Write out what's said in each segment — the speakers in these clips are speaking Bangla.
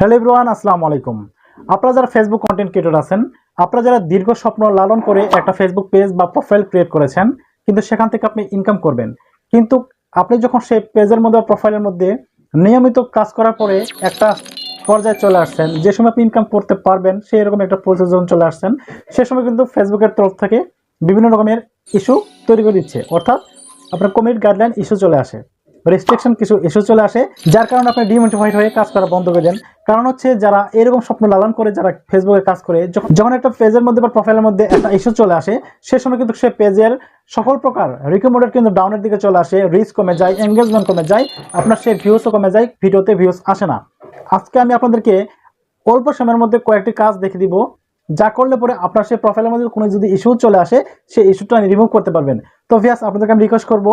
হ্যালো এভরিওয়ান, আসসালামু আলাইকুম। আপনারা যারা ফেসবুক কন্টেন্ট ক্রিয়েটর আছেন, আপনারা যারা দীর্ঘ স্বপ্ন লালন করে একটা ফেসবুক পেজ বা প্রোফাইল ক্রিয়েট করেছেন, কিন্তু সেখান থেকে আপনি ইনকাম করবেন। কিন্তু আপনি যখন সেই পেজের মধ্যে প্রোফাইলের মধ্যে নিয়মিত কাজ করার পরে একটা পর্যায়ে চলে আসছেন, যে সময় আপনি ইনকাম করতে পারবেন, সেই রকম একটা প্রসেস যখন চলে আসছেন, সে সময় কিন্তু ফেসবুকের তরফ থেকে বিভিন্ন রকমের ইস্যু তৈরি করে দিচ্ছে। অর্থাৎ আপনার কমিউনিটি গাইডলাইন ইস্যু চলে আসে। রেস্ট্রিকশন কিছু ইস্যু চলে আসে, যার কারণে আপনি ডিমোটিফাইড হয়ে কাজ করা বন্ধ করে দেন। কারণ হচ্ছে যারা এরকম স্বপ্ন লালন করে, যারা ফেসবুকে কাজ করে, যখন একটা পেজের মধ্যে বা প্রোফাইলের মধ্যে একটা ইস্যু চলে আসে, সে সময় কিন্তু সে পেজের সকল প্রকার রিকমেন্ডেড কিন্তু ডাউনের দিকে চলে আসে রিচ কমে যায় এঙ্গেজমেন্ট কমে যায়, আপনার সে ভিউসও কমে যায়, ভিডিওতে ভিউস আসে না। আজকে আমি আপনাদেরকে অল্প সময়ের মধ্যে কয়েকটি কাজ দেখে দিব, যা করলে পরে আপনার সেই প্রোফাইলের মধ্যে কোনো যদি ইস্যু চলে আসে সেই ইস্যুটা রিমুভ করতে পারবেন। তো ভিয়াস আপনাদেরকে আমি রিকোয়েস্ট করব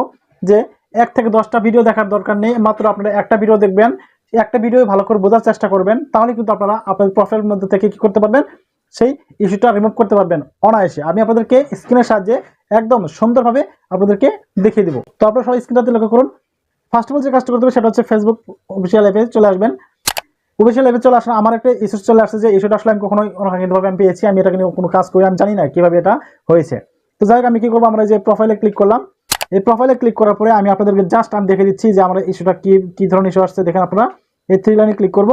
যে এক থেকে দশটা ভিডিও দেখার দরকার নেই, মাত্র আপনারা একটা ভিডিও দেখবেন। একটা ভিডিও ভালো করে বোঝার চেষ্টা করবেন, তাহলে কিন্তু আপনারা আপনাদের প্রোফাইলের মধ্যে থেকে কি করতে পারবেন? সেই ইস্যুটা রিমুভ করতে পারবেন অনায়াসে। আমি আপনাদেরকে স্ক্রিনের সাহায্যে একদম সুন্দরভাবে আপনাদেরকে দেখিয়ে দিব। তো আপনারা সবাই স্ক্রিনটাতে লক্ষ্য করুন। ফার্স্ট অফ অল যে কাজটা করতে হবে সেটা হচ্ছে ফেসবুক অফিসিয়াল অ্যাপে চলে আসবেন। অফিসিয়াল অ্যাপে চলে আসলে আমার একটা ইস্যু চলে আসছে যে ইস্যুটা আসলে আমি কখনোই অনাকাঙ্ক্ষিতভাবে আমি পেয়েছি, আমি এটা নিয়ে কোনো কাজ করি, আমি জানি না কীভাবে এটা হয়েছে। তো যাই হোক, আমি কি করব? আমরা যে প্রোফাইলে ক্লিক করলাম। এই প্রোফাইলে ক্লিক করার পরে আমি আপনাদেরকে জাস্ট আমি দেখে দিচ্ছি যে আমার ইস্যুটা কি কি ধরনের ইস্যু আসছে। দেখেন আপনারা, এই থ্রি লাইনে ক্লিক করব।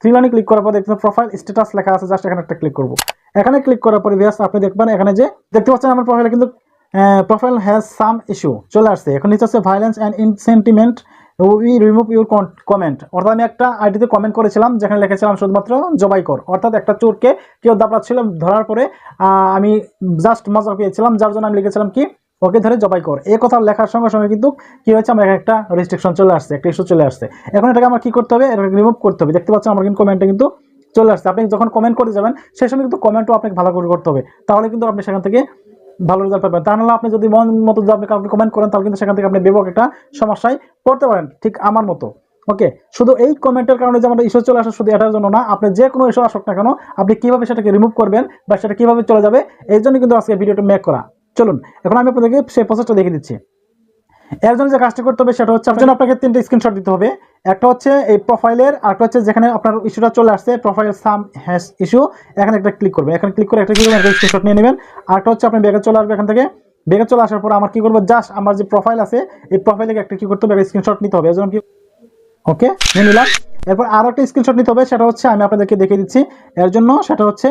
থ্রি লাইনে ক্লিক করার পর দেখছেন প্রোফাইল স্ট্যাটাস লেখা আছে জাস্ট এখানে একটা ক্লিক করব। এখানে ক্লিক করার পরে ভিয়াস আপনি দেখবেন এখানে যে, দেখতে পাচ্ছেন আমার প্রোফাইলে কিন্তু প্রোফাইল হ্যাজ সাম ইস্যু চলে আসছে। এখন নিচে আছে violence and incitement we remove your comment অর্থাৎ আমি একটা আইডিতে কমেন্ট করেছিলাম, যেখানে লিখেছিলাম শুধুমাত্র জবাই কর। অর্থাৎ একটা চোরকে কেউ দাপড়াচ্ছিল। ধরার পরে আমি জাস্ট মজা পেয়েছিলাম। যার জন্য আমি লিখেছিলাম কি ওকে ধরে জবাই কর। এই কথা লেখার সঙ্গে সঙ্গে কিন্তু কি হয়েছে? আমার একটা রেস্ট্রিকশন চলে আসছে, একটা ইস্যু চলে আসছে। এখন এটাকে আমার কি করতে হবে? এটাকে রিমুভ করতে হবে। দেখতে পাচ্ছেন আমার কিন্তু কমেন্টে কিন্তু চলে আসছে। আপনি যখন কমেন্ট করতে যাবেন, সেই সময় কিন্তু কমেন্টও আপনাকে ভালো করে করতে হবে। তাহলে কিন্তু আপনি সেখান থেকে ভালো রেজাল্ট পাবেন। তা নাহলে আপনি যদি মন মতো যদি আপনি কাউকে কমেন্ট করেন, তাহলে কিন্তু সেখান থেকে আপনি ব্যাপক একটা সমস্যায় পড়তে পারেন। ঠিক আমার মতো। ওকে শুধু এই কমেন্টের কারণে যে আমাদের ইস্যু চলে আসে শুধু এটার জন্য না, আপনি যে কোনো ইস্যু আসুক না কেন, আপনি কীভাবে সেটাকে রিমুভ করবেন বা সেটা কীভাবে চলে যাবে, এই জন্য কিন্তু আজকে ভিডিওটা মেক করা। চলুন, এখন আমি আপনাদেরকে সেই প্রসেসটা দেখে দিচ্ছি। এর জন্য যে কাজটা করতে হবে সেটা হচ্ছে, আপনার আপনাকে তিনটে স্ক্রিনশট দিতে হবে। একটা হচ্ছে এই প্রোফাইলের আরেকটা হচ্ছে যেখানে আপনার ইস্যুটা চলে আসছে প্রোফাইল সাম হ্যাশ ইস্যু এখানে একটা ক্লিক করবে। এখানে ক্লিক করে একটা কি করবেন? একটা স্ক্রিনশট নিয়ে নেবেন। আরেকটা হচ্ছে, আপনি ব্যাগে চলে আসবে এখান থেকে। ব্যাগে চলে আসার পর আমার কি করব? জাস্ট আমার যে প্রোফাইল আছে, এই প্রোফাইলে একটা কি করতে হবে? একটা স্ক্রিনশট নিতে হবে। এর জন্য কি ওকে নিয়ে নিলাম। এরপর আরও একটা স্ক্রিনশট নিতে হবে, সেটা হচ্ছে আমি আপনাদেরকে দেখিয়ে দিচ্ছি। এর জন্য সেটা হচ্ছে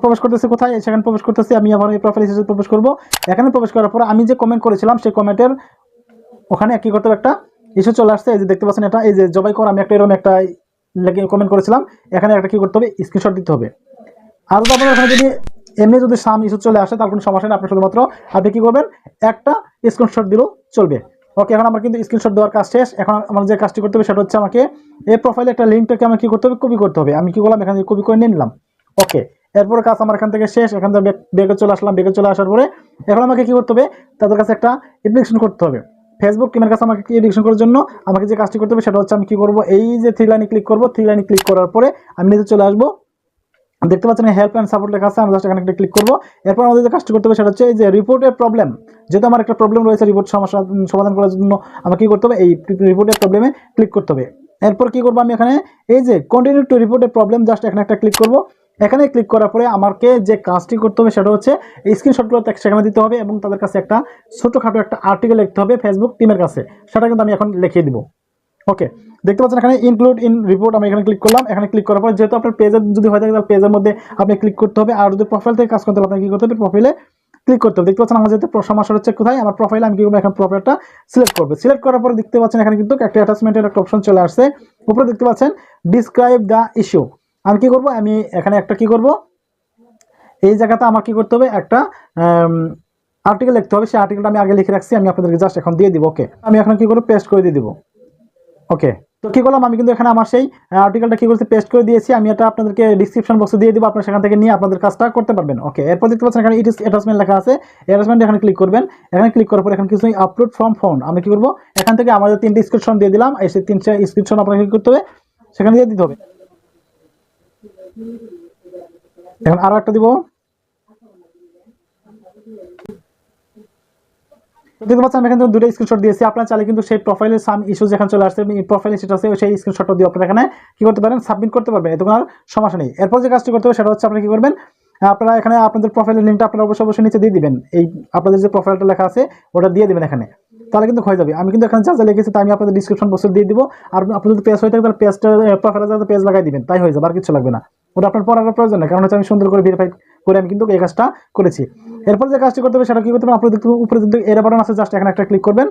প্রবেশ করতেছি কোথায়? সেখানে প্রবেশ করতেছি, আমি আবার এই প্রোফাইল হিসেবে প্রবেশ করব। এখানে প্রবেশ করার পর আমি যে কমেন্ট করেছিলাম, সেই কমেন্টের ওখানে কি করতে একটা ইস্যু চলে আসছে। এই যে দেখতে পাচ্ছেন এটা, এই যে জবাই কর, আমি একটা এরকম একটা কমেন্ট করেছিলাম। এখানে একটা কি করতে হবে? স্ক্রিনশট দিতে হবে। আর আপনার এখানে যদি এমনি যদি সাম ইস্যু চলে আসে, তার কোনো সমস্যা নেই। আপনি শুধুমাত্র আপনি কি করবেন? একটা স্ক্রিনশট দিলেও চলবে। ওকে এখন আমার কিন্তু স্ক্রিনশট দেওয়ার কাজ শেষ। এখন আমার যে কাজটি করতে হবে, সেটা হচ্ছে আমাকে এই প্রোফাইলে একটা লিঙ্কটাকে আমার কি করতে হবে? কপি করতে হবে। আমি কি করলাম? এখানে কপি করে নিয়ে নিলাম। ওকে এরপরে কাজ আমার এখান থেকে শেষ, এখান থেকে বেগে চলে আসলাম বেগে চলে আসার পরে এখন আমাকে কি করতে হবে? তাদের কাছে একটা অ্যাপ্লিকেশন করতে হবে। ফেসবুক টিমের কাছে আমাকে এডিকশন করার জন্য আমাকে যে কাজটি করতে হবে সেটা হচ্ছে আমি কী করব? এই যে থ্রি লাইনে ক্লিক করব থ্রি লাইনে ক্লিক করার পরে আমি নিজে চলে আসব। দেখতে পাচ্ছেন হেল্প অ্যান্ড সাপোর্ট লেখা আছে, আমি জাস্ট এখানে একটা ক্লিক করব। এরপর আমাদের যে কাজটি করতে হবে সেটা হচ্ছে এই যে রিপোর্টের প্রবলেম যেহেতু আমার একটা প্রবলেম রয়েছে রিপোর্ট সমস্যা সমাধান করার জন্য আমাকে কী করতে হবে? এই রিপোর্টের প্রবলেমে ক্লিক করতে হবে। এরপর কি করব আমি এখানে? এই যে কন্টিনিউ টু রিপোর্টের প্রবলেম জাস্ট এখানে একটা ক্লিক করব। এখানে ক্লিক করার পরে আমাকে যে কাজটি করতে হবে সেটা হচ্ছে এই স্ক্রিনশটগুলো সেখানে দিতে হবে এবং তাদের কাছে একটা ছোটোখাটো একটা আর্টিকেল লিখতে হবে ফেসবুক টিমের কাছে। সেটা কিন্তু আমি এখন লিখিয়ে দিব। ওকে দেখতে পাচ্ছেন এখানে ইনক্লুড ইন রিপোর্ট আমি এখানে ক্লিক করলাম। এখানে ক্লিক করার পর যেহেতু আপনার পেজের যদি হয়ে থাকে, তাহলে পেজের মধ্যে আপনি ক্লিক করতে হবে। আর যদি প্রোফাইল থেকে কাজ করতে হবে, আপনাকে কী করতে হবে? প্রোফাইলে ক্লিক করতে হবে। দেখতে পাচ্ছেন আমার যেহেতু সমস্যা হচ্ছে কোথায়? আমার প্রোফাইলে আমি কি করব? এখন প্রোফাইলটা সিলেক্ট করব। সিলেক্ট করার পরে দেখতে পাচ্ছেন এখানে কিন্তু একটা অ্যাটাচমেন্টের একটা অপশন চলে আসছে। উপরে দেখতে পাচ্ছেন ডিসক্রাইব দ্য ইস্যু আমি কি করব? আমি এখানে একটা কি করব? এই জায়গাতে আমার কি করতে হবে? একটা আর্টিকেল লিখতে হবে। সেই আর্টিকেলটা আমি আগে লিখে রাখছি। আমি আপনাদেরকে জাস্ট এখন দিয়ে দিব ওকে আমি এখন কি করব? পেস্ট করে দিয়ে দিব ওকে তো কি করলাম? আমি কিন্তু এখানে আমার সেই আর্টিকেলটা কি করছি? পেস্ট করে দিয়েছি। আমি এটা আপনাদেরকে ডিসক্রিপশন বক্সে দিয়ে দিব। আপনারা সেখান থেকে নিয়ে আপনাদের কাজটা করতে পারবেন ওকে এরপর দেখতে পাচ্ছেন এখানে ইট ইস অ্যাটাচমেন্ট লেখা আছে। অ্যাটাচমেন্ট এখানে ক্লিক করবেন। এখানে ক্লিক করার পর এখানে কিছু আপলোড ফ্রম ফোন আমি কি করব? এখান থেকে আমাদের তিনটে স্ক্রিপশন দিয়ে দিলাম। এই সেই তিনটে স্ক্রিপশন আপনাকে কি করতে হবে? সেখানে দিয়ে দিতে হবে। এখন আরও একটা দিব। দেখতে পাচ্ছেন আমি এখানে দুটো স্ক্রিনশট দিয়েছি। আপনারা চাইলে কিন্তু সেই প্রোফাইলের সাম ইস্যু যেখানে চলে আসছে প্রোফাইলে সেটা আছে সেই স্ক্রিনশটটা দিয়ে আপনারা এখানে কি করতে পারেন সাবমিট করতে পারবেন। এতে আর সমস্যা নেই। এরপর যে কাজটি করতে হবে, সেটা হচ্ছে আপনারা কি করবেন, আপনারা এখানে আপনাদের প্রোফাইলের লিঙ্কটা আপনারা অবশ্যই অবশ্যই নিচে দিয়ে দিবেন। এই আপনাদের যে প্রোফাইলটা লেখা আছে, ওটা দিয়ে দিবেন এখানে। তাহলে কিন্তু হয়ে যাবে। আমি কিন্তু এখানে যা যা লিখেছি তা আমি আপনাদের ডিসক্রিপশন বক্সে দিয়ে দিব। আর আপনি যদি পেজ হয়ে থাকে তাহলে পেজটা প্রোফাইলে যাতে পেজ লাগাই দিবেন, তাই হয়ে যাবে, আর কিছু লাগবে না। ওটা আপনার পড়ার প্রয়োজন নেই, কারণ হচ্ছে আমি সুন্দর করে ভেরিফাই করে আমি কিন্তু এই কাজটা করেছি। এরপর যে কাজটি করতে হবে, সেটা কি করতে হবে? আপনার উপরে কিন্তু এর বাটন আছে জাস্ট এখানে একটা ক্লিক করবেন।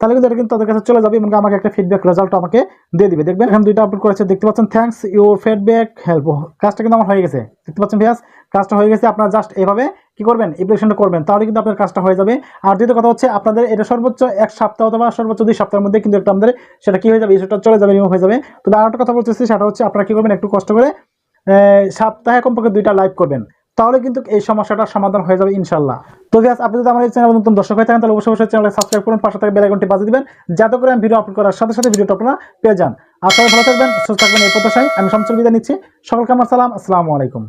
তাহলে কিন্তু এটা কিন্তু তাদের কাছে চলে যাবে এবং আমাকে একটা ফিডব্যাক রেজাল্ট আমাকে দিয়ে দিবে। দেখবেন, এখানে দুইটা আপলোড করেছে, দেখতে পাচ্ছেন থ্যাঙ্কস ইউর ফিডব্যাক হেল্প কাজটা কিন্তু আমার হয়ে গেছে। দেখতে পাচ্ছেন ভিয়াস কাজটা হয়ে গেছে, আপনারা জাস্ট এভাবে কি করবেন অ্যাপ্লিকেশনটা করবেন, তাহলে কিন্তু আপনার কাজটা হয়ে যাবে। আর দ্বিতীয় কথা হচ্ছে, আপনাদের এটা সর্বোচ্চ এক সপ্তাহ অথবা সর্বোচ্চ দুই সপ্তাহের মধ্যে কিন্তু একটা আমাদের সেটা কি হয়ে যাবে ইস্যুটা চলে যাবে রিমুভ হয়ে যাবে। তবে আর একটা কথা বলতেছি, সেটা হচ্ছে আপনারা কি করবেন, একটু কষ্ট করে সপ্তাহে কমপক্ষে দুইটা লাইভ করবেন। তাহলে কিন্তু এই সমস্যাটার সমাধান হয়ে যাবে ইনশাল্লাহ তো ভিয়াস আপনি যদি আমার এই চ্যানেল নতুন দর্শক হয়ে থাকেন, তাহলে অবশ্যই অবশ্যই চ্যানেলে সাবস্ক্রাইব করুন, পাশে থেকে বেল আইকনটি বাজিয়ে দিবেন, যাতে করে আমি ভিডিও আপলোড করার সাথে সাথে ভিডিওটা আপনারা পেয়ে যান। আর সবাই ভালো থাকবেন, সুস্থ থাকবেন, এই প্রত্যাশায় আমি সমস্ত বিদায় নিচ্ছি। সকলকে আমার সালাম, আসসালামু আলাইকুম।